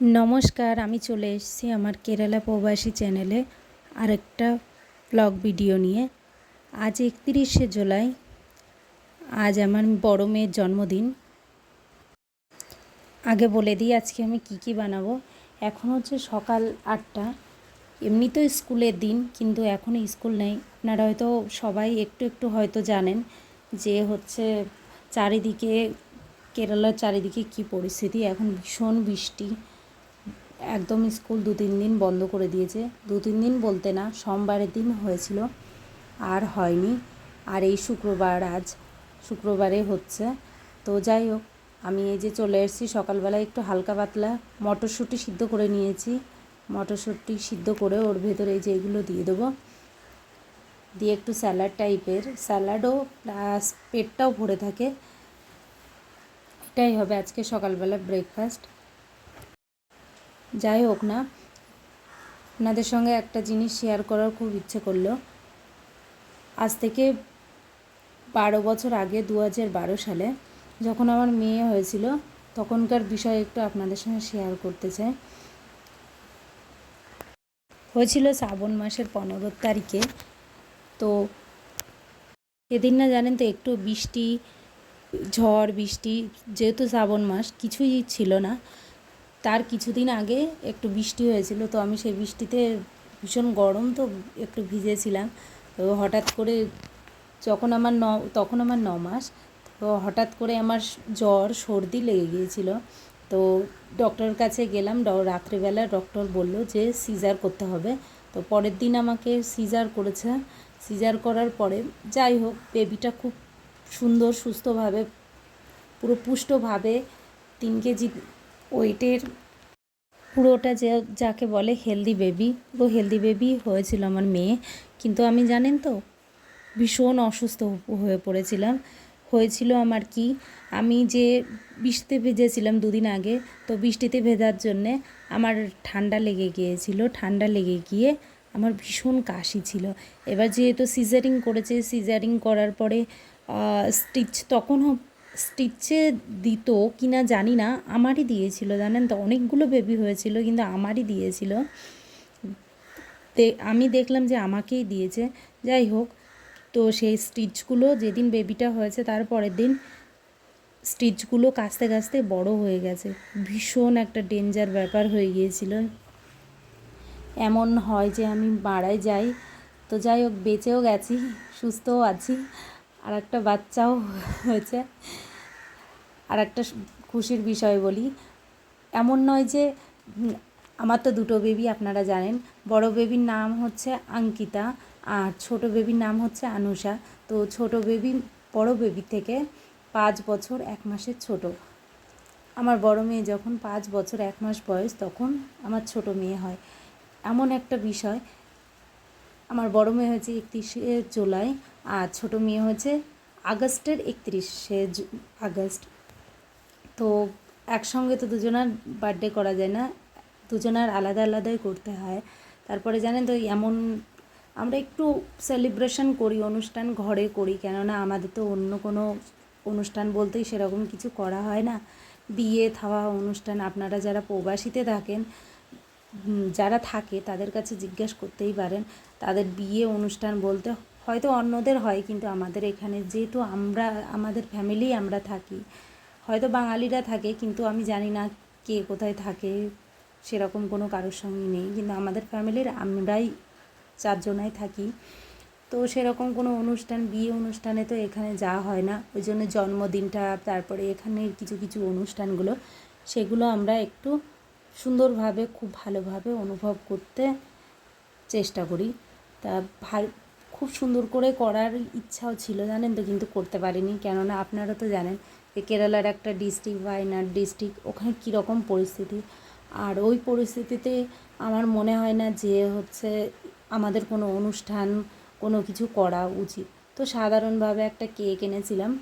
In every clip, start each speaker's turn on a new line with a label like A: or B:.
A: নমস্কার, আমি চলে এসেছি আমার কেরালা প্রবাসী চ্যানেলে আরেকটা ব্লগ ভিডিও নিয়ে। আজ একত্রিশে জুলাই, আজ আমার বড় মেয়ের জন্মদিন। আগে বলে দিই, আজকে আমি কি কি বানাবো। এখন হচ্ছে সকাল আটটা এমনি তো স্কুলের দিন, কিন্তু এখন স্কুল নেই। আপনারা হয়তো সবাই একটু একটু হয়তো জানেন যে হচ্ছে চারিদিকে, কেরালার চারিদিকে কি পরিস্থিতি। এখন ভীষণ বৃষ্টি। একদম স্কুল দু তিন দিন বন্ধ করে দিয়েছে। দু তিন দিন বলতে না, সোমবারের দিন হয়েছিল, আর হয়নি। আর এই শুক্রবার আজ, শুক্রবারে হচ্ছে। তো যাই হোক, আমি এই যে চলে এসেছি, সকালবেলায় একটু হালকা পাতলা মটরশুঁটি সিদ্ধ করে নিয়েছি। মটরশুঁটি সিদ্ধ করে ওর ভেতরে এই যে এগুলো দিয়ে দেবো। দিয়ে একটু স্যালাড টাইপের। স্যালাডও প্লাস পেটটাও ভরে থাকে। এটাই হবে আজকে সকালবেলা ব্রেকফাস্ট। যাই হোক না, আপনাদের সঙ্গে একটা জিনিস শেয়ার করার খুব ইচ্ছে করল। আজ থেকে বারো বছর আগে দু হাজার বারো সালে যখন আমার মেয়ে হয়েছিল, তখনকার বিষয় একটু আপনাদের সঙ্গে শেয়ার করতে চাই। হয়েছিল শ্রাবণ মাসের পনেরো তারিখে। তো সেদিন না জানেন তো, একটু বৃষ্টি, ঝড়, বৃষ্টি, যেহেতু শ্রাবণ মাস, কিছুই ছিল না। তার কিছুদিন আগে একটু বৃষ্টি হয়েছিল, তো আমি সেই বৃষ্টিতে ভীষণ গরম, তো একটু ভিজেছিলাম। তো হঠাৎ করে যখন আমার ন, তখন আমার ন মাস, তো হঠাৎ করে আমার জ্বর, সর্দি লেগে গিয়েছিল। তো ডক্টরের কাছে গেলাম রাত্রিবেলা ডক্টর বলল যে সিজার করতে হবে। তো পরের দিন আমাকে সিজার করেছে। সিজার করার পরে যাই হোক, বেবিটা খুব সুন্দর, সুস্থভাবে, পুরো পুষ্টভাবে তিন কেজি ওয়েটের পুরোটা যে যাকে বলে হেলদি বেবি পুরো হেলদি বেবি হয়েছিল আমার মেয়ে। কিন্তু আমি জানেন তো, ভীষণ অসুস্থ হয়ে পড়েছিলাম। হয়েছিল আমার কি, আমি যে বৃষ্টিতে ভেজেছিলাম দুদিন আগে, তো বৃষ্টিতে ভেজার জন্যে আমার ঠান্ডা লেগে গিয়েছিল, ঠান্ডা লেগে গিয়ে আমার ভীষণ কাশি ছিল। এবার যেহেতু সিজারিং করেছে সিজারিং করার পরে স্টিচ তখনও স্টিচে দিত কি না জানি না, আমারই দিয়েছিল, জানেন তো? অনেকগুলো বেবি হয়েছিল, কিন্তু আমারই দিয়েছিল। আমি দেখলাম যে আমাকেই দিয়েছে। যাই হোক, তো সেই স্টিচগুলো, যেদিন বেবিটা হয়েছে, তার পরের দিন স্টিচগুলো কাস্তে কাস্তে বড় হয়ে গেছে। ভীষণ একটা ডেঞ্জার ব্যাপার হয়ে গিয়েছিল। এমন হয় যে আমি মারাই যাই। তো যাই হোক, বেঁচেও গেছি, সুস্থও আছি। আর একটা বাচ্চাও হয়েছে। আর একটা খুশির বিষয় বলি। এমন নয় যে আমার তো দুটো বেবি আপনারা জানেন। বড় বেবির নাম হচ্ছে আঙ্কিতা আর ছোট বেবির নাম হচ্ছে আনুষা। তো ছোট বেবি বড় বেবি থেকে পাঁচ বছর এক মাসের ছোট। আমার বড় মেয়ে যখন পাঁচ বছর এক মাস বয়স, তখন আমার ছোট মেয়ে হয়। এমন একটা বিষয়, আমার বড় মেয়ে হয়েছে একত্রিশে জুলাই আর ছোট মেয়ে হয়েছে আগস্টের একত্রিশে আগস্ট। তো একসঙ্গে তো দুজনার বার্থডে করা যায় না। দুজনার আলাদা আলাদাই করতে হয়। তারপরে জানেন তো, এমন আমরা একটু সেলিব্রেশন করি, অনুষ্ঠান ঘরে করি, কেননা আমাদের তো অন্য কোনো অনুষ্ঠান বলতেই সেরকম কিছু করা হয় না। বিয়ে, থাওয়া, অনুষ্ঠান, আপনারা যারা প্রবাসীতে থাকেন যারা থাকে, তাদের কাছে জিজ্ঞেস করতেই পারেন, তাদের বিয়ে, অনুষ্ঠান বলতে হয়তো অন্যদের হয়, কিন্তু আমাদের এখানে যেহেতু আমরা, আমাদের ফ্যামিলি আমরা থাকি। হয়তো বাঙালিরা থাকে, কিন্তু আমি জানি না কে কোথায় থাকে, সেরকম কোনো কারোর সঙ্গে নেই। কিন্তু আমাদের ফ্যামিলির আমরাই চারজনাই থাকি। তো সেরকম কোনো অনুষ্ঠান, বিয়ে অনুষ্ঠানে তো এখানে যাওয়া হয় না। ওই জন্য জন্মদিনটা, তারপরে এখানে কিছু কিছু অনুষ্ঠানগুলো, সেগুলো আমরা একটু সুন্দরভাবে, খুব ভালোভাবে অনুভব করতে চেষ্টা করি। তা ভালো, খুব সুন্দর করে করার ইচ্ছাও ছিল জানেন তো, কিন্তু করতে পারিনি। কেননা আপনারা তো জানেন কেরালার একটা ডিস্ট্রিক্ট ওয়াইনাড ডিস্ট্রিক্ট ওখানে কীরকম পরিস্থিতি? আর ওই পরিস্থিতিতে আমার মনে হয় না যে হচ্ছে আমাদের কোনো অনুষ্ঠান, কোনো কিছু করা উচিত। তো সাধারণভাবে একটা কেক এনেছিলাম।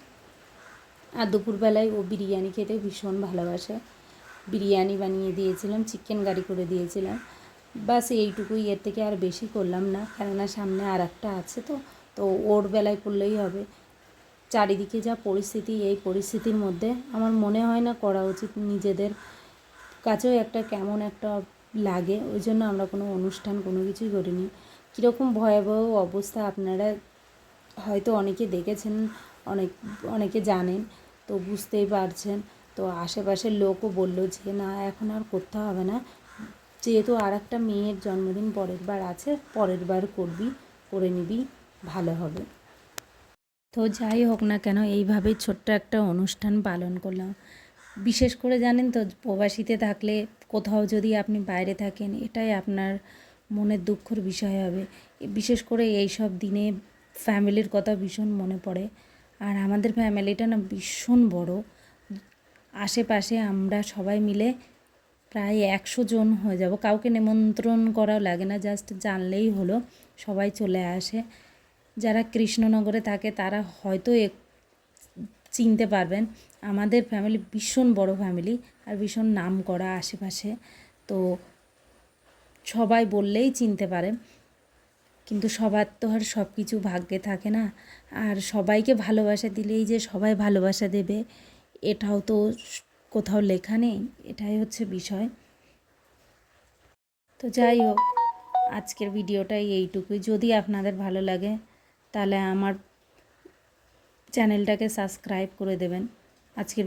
A: আর দুপুরবেলায় ও বিরিয়ানি খেতে ভীষণ ভালোবাসে। বিরিয়ানি বানিয়ে দিয়েছিলাম চিকেন গাড়ি করে দিয়েছিলাম। বাস এইটুকুই এর থেকে আর বেশি করলাম না। কেননা সামনে আর একটা আছে তো তো ওর বেলায় করলেই হবে। চারিদিকে যা পরিস্থিতি, এই পরিস্থিতির মধ্যে আমার মনে হয় না করা উচিত নিজেদের কাছেও একটা কেমন একটা লাগে, ওই জন্য আমরা কোনো অনুষ্ঠান কোনো কিছুই করিনি। কীরকম ভয়াবহ অবস্থা আপনারা হয়তো অনেকে দেখেছেন, অনেক, অনেকে জানেন, তো বুঝতেই পারছেন। তো আশেপাশের লোকও বলল যে, না, এখন আর করতে হবে না। যেহেতু আর একটা মেয়ের জন্মদিন পরের বার আছে, পরের বার করবি, করে নিবি, ভালো হবে। তো যাই হোক না কেন, এইভাবেই ছোট্ট একটা অনুষ্ঠান পালন করলাম। বিশেষ করে জানেন তো, প্রবাসীতে থাকলে কোথাও যদি আপনি বাইরে থাকেন, এটাই আপনার মনের দুঃখর বিষয় হবে। বিশেষ করে এই সব দিনে ফ্যামিলির কথা ভীষণ মনে পড়ে। আর আমাদের ফ্যামিলিটা না ভীষণ বড়। আশেপাশে আমরা সবাই মিলে প্রায় একশো জন হয়ে যাব। কাউকে নিমন্ত্রণ করাও লাগে না, জাস্ট জানলেই হলো, সবাই চলে আসে। যারা কৃষ্ণনগরে থাকে, তারা হয়তো চিনতে পারবেন, আমাদের ফ্যামিলি ভীষণ বড় ফ্যামিলি আর ভীষণ নাম করা আশেপাশে। তো সবাই বললেই চিনতে পারে, কিন্তু সবার তো আর সব কিছু ভাগ্যে থাকে না। আর সবাইকে ভালোবাসা দিলেই যে সবাই ভালোবাসা দেবে, এটাও তো কোথাও লেখা নেই, এটাই হচ্ছে বিষয়। তো যাই হোক, আজকের ভিডিওটাই এইটুকুই। যদি আপনাদের ভালো লাগে তাহলে আমার চ্যানেলটাকে সাবস্ক্রাইব করে দেবেন। আজকের